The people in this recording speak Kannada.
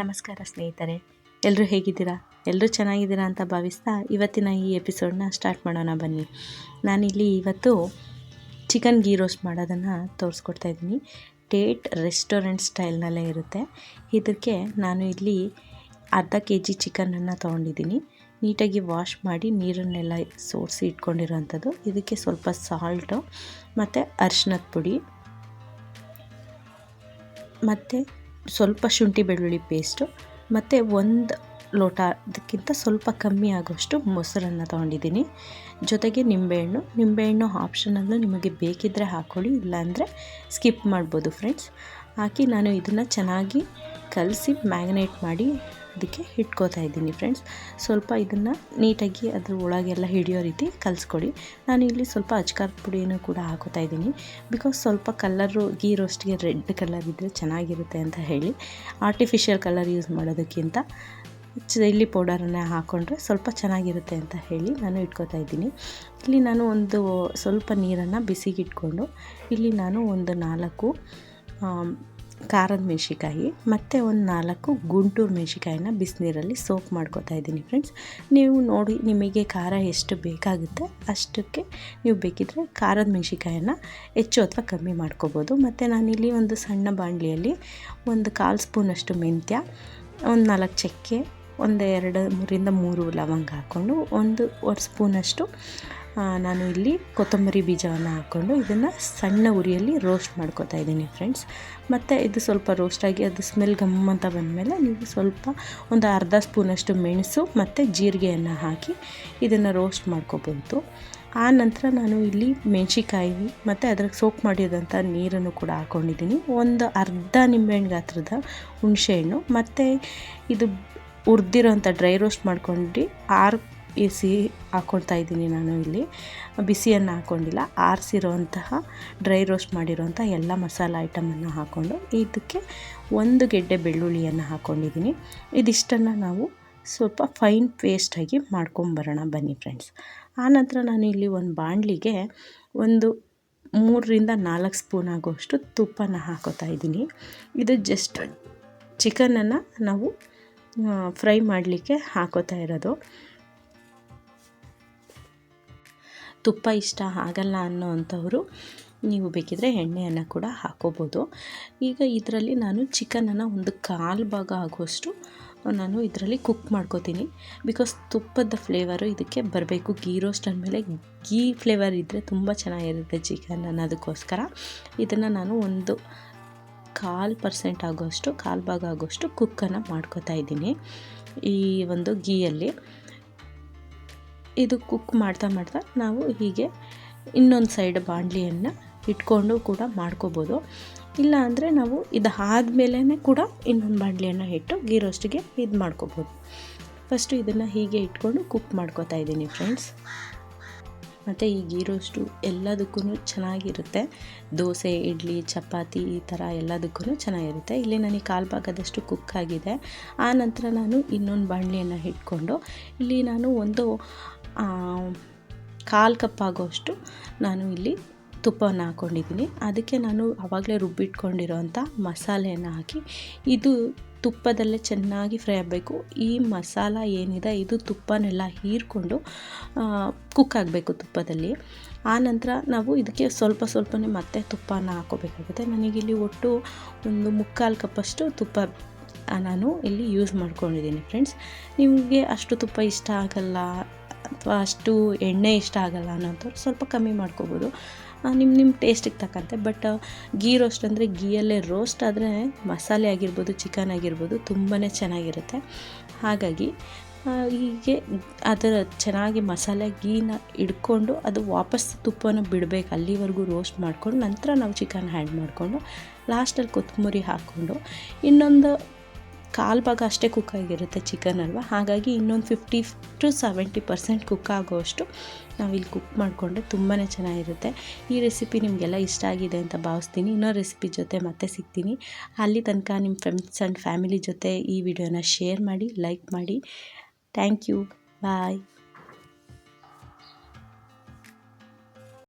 ನಮಸ್ಕಾರ ಸ್ನೇಹಿತರೆ ಎಲ್ಲರೂ ಹೇಗಿದ್ದೀರಾ? ಎಲ್ಲರೂ ಚೆನ್ನಾಗಿದ್ದೀರಾ ಅಂತ ಭಾವಿಸ್ತಾ ಇವತ್ತಿನ ಈ ಎಪಿಸೋಡ್ನ ಸ್ಟಾರ್ಟ್ ಮಾಡೋಣ ಬನ್ನಿ. ನಾನಿಲ್ಲಿ ಇವತ್ತು ಚಿಕನ್ ಗೀ ರೋಸ್ಟ್ ಮಾಡೋದನ್ನು ತೋರಿಸ್ಕೊಡ್ತಾ ಇದ್ದೀನಿ. ಟೇಟ್ ರೆಸ್ಟೋರೆಂಟ್ ಸ್ಟೈಲ್ನಲ್ಲೇ ಇರುತ್ತೆ. ಇದಕ್ಕೆ ನಾನು ಇಲ್ಲಿ ಅರ್ಧ ಕೆ ಜಿ ಚಿಕನನ್ನು ತೊಗೊಂಡಿದ್ದೀನಿ. ನೀಟಾಗಿ ವಾಶ್ ಮಾಡಿ ನೀರನ್ನೆಲ್ಲ ಸೋರಿಸಿ ಇಟ್ಕೊಂಡಿರೋವಂಥದ್ದು ಇದಕ್ಕೆ ಸ್ವಲ್ಪ ಸಾಲ್ಟು ಮತ್ತು ಅರ್ಶಿನದ ಪುಡಿ ಮತ್ತು ಸ್ವಲ್ಪ ಶುಂಠಿ ಬೆಳ್ಳುಳ್ಳಿ ಪೇಸ್ಟು ಮತ್ತು ಒಂದು ಲೋಟ ಅದಕ್ಕಿಂತ ಸ್ವಲ್ಪ ಕಮ್ಮಿ ಆಗೋಷ್ಟು ಮೊಸರನ್ನು ತೊಗೊಂಡಿದ್ದೀನಿ. ಜೊತೆಗೆ ನಿಂಬೆಹಣ್ಣು ನಿಂಬೆಹಣ್ಣು ಆಪ್ಷನಲ್ಲೂ ನಿಮಗೆ ಬೇಕಿದ್ದರೆ ಹಾಕ್ಕೊಳ್ಳಿ ಇಲ್ಲಾಂದರೆ ಸ್ಕಿಪ್ ಮಾಡ್ಬೋದು ಫ್ರೆಂಡ್ಸ್ ಹಾಕಿ ನಾನು ಇದನ್ನು ಚೆನ್ನಾಗಿ ಕಲಸಿ ಮ್ಯಾಗ್ನೇಟ್ ಮಾಡಿ ಅದಕ್ಕೆ ಇಟ್ಕೋತಾ ಇದ್ದೀನಿ ಫ್ರೆಂಡ್ಸ್ ಸ್ವಲ್ಪ ಇದನ್ನು ನೀಟಾಗಿ ಅದ್ರ ಒಳಗೆಲ್ಲ ಹಿಡಿಯೋ ರೀತಿ ಕಲಿಸ್ಕೊಡಿ. ನಾನು ಇಲ್ಲಿ ಸ್ವಲ್ಪ ಅಚ್ಕಾರದ ಪುಡಿಯನ್ನು ಕೂಡ ಹಾಕೋತಾ ಇದ್ದೀನಿ. ಬಿಕಾಸ್ ಸ್ವಲ್ಪ ಕಲರು ಗೀ ರೋಸ್ಟ್ಗೆ ರೆಡ್ ಕಲರ್ ಇದ್ದರೆ ಚೆನ್ನಾಗಿರುತ್ತೆ ಅಂತ ಹೇಳಿ. ಆರ್ಟಿಫಿಷಿಯಲ್ ಕಲರ್ ಯೂಸ್ ಮಾಡೋದಕ್ಕಿಂತ ಚಿಲ್ಲಿ ಪೌಡರನ್ನು ಹಾಕ್ಕೊಂಡ್ರೆ ಸ್ವಲ್ಪ ಚೆನ್ನಾಗಿರುತ್ತೆ ಅಂತ ಹೇಳಿ ನಾನು ಇಟ್ಕೋತಾ ಇದ್ದೀನಿ. ಇಲ್ಲಿ ನಾನು ಒಂದು ಸ್ವಲ್ಪ ನೀರನ್ನು ಬಿಸಿಗಿಟ್ಕೊಂಡು, ಇಲ್ಲಿ ನಾನು ಒಂದು ನಾಲ್ಕು ಖಾರದ ಮೆಣಸಿಕಾಯಿ ಮತ್ತು ಒಂದು ನಾಲ್ಕು ಗುಂಟೂರು ಮೆಣಸಿಕಾಯಿನ ಬಿಸಿನೀರಲ್ಲಿ ಸೋಪ್ ಮಾಡ್ಕೋತಾ ಇದ್ದೀನಿ ಫ್ರೆಂಡ್ಸ್ ನೀವು ನೋಡಿ ನಿಮಗೆ ಖಾರ ಎಷ್ಟು ಬೇಕಾಗುತ್ತೆ ಅಷ್ಟಕ್ಕೆ ನೀವು ಬೇಕಿದ್ದರೆ ಖಾರದ ಮೆಣಸಿಕಾಯನ್ನು ಹೆಚ್ಚು ಅಥವಾ ಕಮ್ಮಿ ಮಾಡ್ಕೋಬೋದು. ಮತ್ತು ನಾನಿಲ್ಲಿ ಒಂದು ಸಣ್ಣ ಬಾಣಲಿಯಲ್ಲಿ ಒಂದು ಕಾಲು ಸ್ಪೂನಷ್ಟು ಮೆಂತ್ಯ, ಒಂದು ನಾಲ್ಕು ಚಕ್ಕೆ, ಒಂದು ಎರಡು ಮೂರಿಂದ ಮೂರು ಲವಂಗ ಹಾಕ್ಕೊಂಡು ಒಂದು ಒಂದು ಸ್ಪೂನಷ್ಟು ನಾನು ಇಲ್ಲಿ ಕೊತ್ತಂಬರಿ ಬೀಜವನ್ನು ಹಾಕ್ಕೊಂಡು ಇದನ್ನು ಸಣ್ಣ ಉರಿಯಲ್ಲಿ ರೋಸ್ಟ್ ಮಾಡ್ಕೋತಾ ಇದ್ದೀನಿ ಫ್ರೆಂಡ್ಸ್ ಮತ್ತು ಇದು ಸ್ವಲ್ಪ ರೋಸ್ಟಾಗಿ ಅದು ಸ್ಮೆಲ್ ಗಮ್ಮಂತ ಬಂದಮೇಲೆ ನೀವು ಸ್ವಲ್ಪ ಒಂದು ಅರ್ಧ ಸ್ಪೂನಷ್ಟು ಮೆಣಸು ಮತ್ತು ಜೀರಿಗೆಯನ್ನು ಹಾಕಿ ಇದನ್ನು ರೋಸ್ಟ್ ಮಾಡ್ಕೋಬೋದು ಆ ನಂತರ ನಾನು ಇಲ್ಲಿ ಮೆಣಸಿಕಾಯಿ ಮತ್ತು ಅದ್ರಾಗ ಸೋಪ್ ಮಾಡಿದಂಥ ನೀರನ್ನು ಕೂಡ ಹಾಕ್ಕೊಂಡಿದ್ದೀನಿ ಒಂದು ಅರ್ಧ ನಿಂಬೆಹಣ್ಣು ಗಾತ್ರದ ಹುಣಸೆಹಣ್ಣು. ಮತ್ತು ಇದು ಹುರಿದಿರೋಂಥ ಡ್ರೈ ರೋಸ್ಟ್ ಮಾಡ್ಕೊಂಡು ಆರು ಬಿಸಿ ಹಾಕ್ಕೊಳ್ತಾ ಇದ್ದೀನಿ ನಾನು ಇಲ್ಲಿ. ಬಿಸಿಯನ್ನು ಹಾಕ್ಕೊಂಡಿಲ್ಲ ಆರಿಸಿರೋಂತಹ ಡ್ರೈ ರೋಸ್ಟ್ ಮಾಡಿರೋಂಥ ಎಲ್ಲ ಮಸಾಲ ಐಟಮನ್ನು ಹಾಕ್ಕೊಂಡು ಇದಕ್ಕೆ ಒಂದು ಗೆಡ್ಡೆ ಬೆಳ್ಳುಳ್ಳಿಯನ್ನು ಹಾಕ್ಕೊಂಡಿದ್ದೀನಿ ಇದಿಷ್ಟನ್ನು ನಾವು ಸ್ವಲ್ಪ ಫೈನ್ ಪೇಸ್ಟಾಗಿ ಮಾಡ್ಕೊಂಬರೋಣ ಬನ್ನಿ ಫ್ರೆಂಡ್ಸ್. ಆನಂತರ ನಾನು ಇಲ್ಲಿ ಒಂದು ಬಾಣಲಿಗೆ ಒಂದು ಮೂರರಿಂದ ನಾಲ್ಕು ಸ್ಪೂನ್ ಆಗೋಷ್ಟು ತುಪ್ಪನ ಹಾಕೋತಾ ಇದ್ದೀನಿ. ಇದು ಜಸ್ಟ್ ಚಿಕನನ್ನು ನಾವು ಫ್ರೈ ಮಾಡಲಿಕ್ಕೆ ಹಾಕೋತಾ ಇರೋದು. ತುಪ್ಪ ಇಷ್ಟ ಆಗಲ್ಲ ಅನ್ನೋವಂಥವರು ನೀವು ಬೇಕಿದ್ರೆ ಎಣ್ಣೆಯನ್ನು ಕೂಡ ಹಾಕೋಬೋದು. ಈಗ ಇದರಲ್ಲಿ ನಾನು ಚಿಕನನ್ನು ಒಂದು ಕಾಲು ಭಾಗ ಆಗುವಷ್ಟು ನಾನು ಇದರಲ್ಲಿ ಕುಕ್ ಮಾಡ್ಕೋತೀನಿ. ಬಿಕಾಸ್ ತುಪ್ಪದ ಫ್ಲೇವರು ಇದಕ್ಕೆ ಬರಬೇಕು. ಗೀ ರೋಸ್ಟ್ ಅಂದಮೇಲೆ ಗೀ ಫ್ಲೇವರ್ ಇದ್ದರೆ ತುಂಬ ಚೆನ್ನಾಗಿರುತ್ತೆ ಚಿಕನ್ ಅನ್ನೋದಕ್ಕೋಸ್ಕರ. ಇದನ್ನು ನಾನು ಒಂದು ಕಾಲು ಪರ್ಸೆಂಟ್ ಆಗೋಷ್ಟು, ಕಾಲು ಭಾಗ ಆಗೋಷ್ಟು ಕುಕ್ಕನ್ನು ಮಾಡ್ಕೋತಾ ಇದ್ದೀನಿ. ಈ ಒಂದು ಗೀಯಲ್ಲಿ ಇದು ಕುಕ್ ಮಾಡ್ತಾ ಮಾಡ್ತಾ ನಾವು ಹೀಗೆ ಇನ್ನೊಂದು ಸೈಡ್ ಬಾಣಲಿಯನ್ನು ಇಟ್ಕೊಂಡು ಕೂಡ ಮಾಡ್ಕೋಬೋದು. ಇಲ್ಲ ಅಂದರೆ ನಾವು ಇದು ಆದಮೇಲೆ ಕೂಡ ಇನ್ನೊಂದು ಬಾಣಲಿಯನ್ನು ಇಟ್ಟು ಗೀ ರೋಸ್ಟಿಗೆ ಇದು ಮಾಡ್ಕೋಬೋದು ಫಸ್ಟು ಇದನ್ನು ಹೀಗೆ ಇಟ್ಕೊಂಡು ಕುಕ್ ಮಾಡ್ಕೋತಾ ಇದ್ದೀನಿ ಫ್ರೆಂಡ್ಸ್ ಮತ್ತು ಈ ಗೀ ರೋಸ್ಟು ಎಲ್ಲದಕ್ಕೂ ಚೆನ್ನಾಗಿರುತ್ತೆ. ದೋಸೆ, ಇಡ್ಲಿ, ಚಪಾತಿ ಈ ಥರ ಎಲ್ಲದಕ್ಕೂ ಚೆನ್ನಾಗಿರುತ್ತೆ. ಇಲ್ಲಿ ನನಗೆ ಕಾಲು ಭಾಗದಷ್ಟು ಕುಕ್ ಆಗಿದೆ. ಆ ನಂತರ ನಾನು ಇನ್ನೊಂದು ಬಾಣಲಿಯನ್ನು ಇಟ್ಕೊಂಡು ಇಲ್ಲಿ ನಾನು ಒಂದು ಕಾಲು ಕಪ್ ಆಗೋಷ್ಟು ನಾನು ಇಲ್ಲಿ ತುಪ್ಪವನ್ನು ಹಾಕ್ಕೊಂಡಿದ್ದೀನಿ ಅದಕ್ಕೆ ನಾನು ಆವಾಗಲೇ ರುಬ್ಬಿಟ್ಕೊಂಡಿರೋಂಥ ಮಸಾಲೆಯನ್ನು ಹಾಕಿ ಇದು ತುಪ್ಪದಲ್ಲೇ ಚೆನ್ನಾಗಿ ಫ್ರೈ ಆಗಬೇಕು. ಈ ಮಸಾಲ ಏನಿದೆ, ಇದು ತುಪ್ಪನೆಲ್ಲ ಹೀರ್ಕೊಂಡು ಕುಕ್ ಆಗಬೇಕು ತುಪ್ಪದಲ್ಲಿ. ಆ ನಂತರ ನಾವು ಇದಕ್ಕೆ ಸ್ವಲ್ಪ ಸ್ವಲ್ಪನೇ ಮತ್ತೆ ತುಪ್ಪನ ಹಾಕೋಬೇಕಾಗುತ್ತೆ. ನನಗಿಲ್ಲಿ ಒಟ್ಟು ಒಂದು ಮುಕ್ಕಾಲು ಕಪ್ಪಷ್ಟು ತುಪ್ಪ ನಾನು ಇಲ್ಲಿ ಯೂಸ್ ಮಾಡ್ಕೊಂಡಿದ್ದೀನಿ ಫ್ರೆಂಡ್ಸ್ ನಿಮಗೆ ಅಷ್ಟು ತುಪ್ಪ ಇಷ್ಟ ಆಗಲ್ಲ ಅಥವಾ ಅಷ್ಟು ಎಣ್ಣೆ ಇಷ್ಟ ಆಗಲ್ಲ ಅನ್ನೋಂಥವ್ರು ಸ್ವಲ್ಪ ಕಮ್ಮಿ ಮಾಡ್ಕೋಬೋದು. ನಿಮ್ಮ ನಿಮ್ಮ ಟೇಸ್ಟಿಗೆ ತಕ್ಕಂತೆ. ಬಟ್ ಗೀ ರೋಸ್ಟ್ ಅಂದರೆ ಗೀಯಲ್ಲೇ ರೋಸ್ಟ್ ಆದರೆ ಮಸಾಲೆ ಆಗಿರ್ಬೋದು ಚಿಕನ್ ಆಗಿರ್ಬೋದು ತುಂಬಾ ಚೆನ್ನಾಗಿರುತ್ತೆ. ಹಾಗಾಗಿ ಹೀಗೆ ಅದರ ಚೆನ್ನಾಗಿ ಮಸಾಲೆ ಗೀನ ಇಡ್ಕೊಂಡು ಅದು ವಾಪಸ್ ತುಪ್ಪನ ಬಿಡಬೇಕು. ಅಲ್ಲಿವರೆಗೂ ರೋಸ್ಟ್ ಮಾಡಿಕೊಂಡು ನಂತರ ನಾವು ಚಿಕನ್ ಹ್ಯಾಂಡ್ ಮಾಡಿಕೊಂಡು ಲಾಸ್ಟಲ್ಲಿ ಕೊತ್ತಂಬರಿ ಹಾಕ್ಕೊಂಡು ಇನ್ನೊಂದು ಕಾಲು ಭಾಗ ಅಷ್ಟೇ ಕುಕ್ ಆಗಿರುತ್ತೆ ಚಿಕನ್ ಅಲ್ವಾ? ಹಾಗಾಗಿ ಇನ್ನೊಂದು fifty to seventy percent cook ಆಗೋಷ್ಟು ನಾವಿಲ್ಲಿ ಕುಕ್ ಮಾಡಿಕೊಂಡ್ರೆ ತುಂಬಾ ಚೆನ್ನಾಗಿರುತ್ತೆ. ಈ ರೆಸಿಪಿ ನಿಮಗೆಲ್ಲ ಇಷ್ಟ ಆಗಿದೆ ಅಂತ ಭಾವಿಸ್ತೀನಿ. ಇನ್ನೊಂದು ರೆಸಿಪಿ ಜೊತೆ ಮತ್ತೆ ಸಿಗ್ತೀನಿ. ಅಲ್ಲಿ ತನಕ ನಿಮ್ಮ ಫ್ರೆಂಡ್ಸ್ ಆ್ಯಂಡ್ ಫ್ಯಾಮಿಲಿ ಜೊತೆ ಈ ವಿಡಿಯೋನ ಶೇರ್ ಮಾಡಿ ಲೈಕ್ ಮಾಡಿ. Thank you bye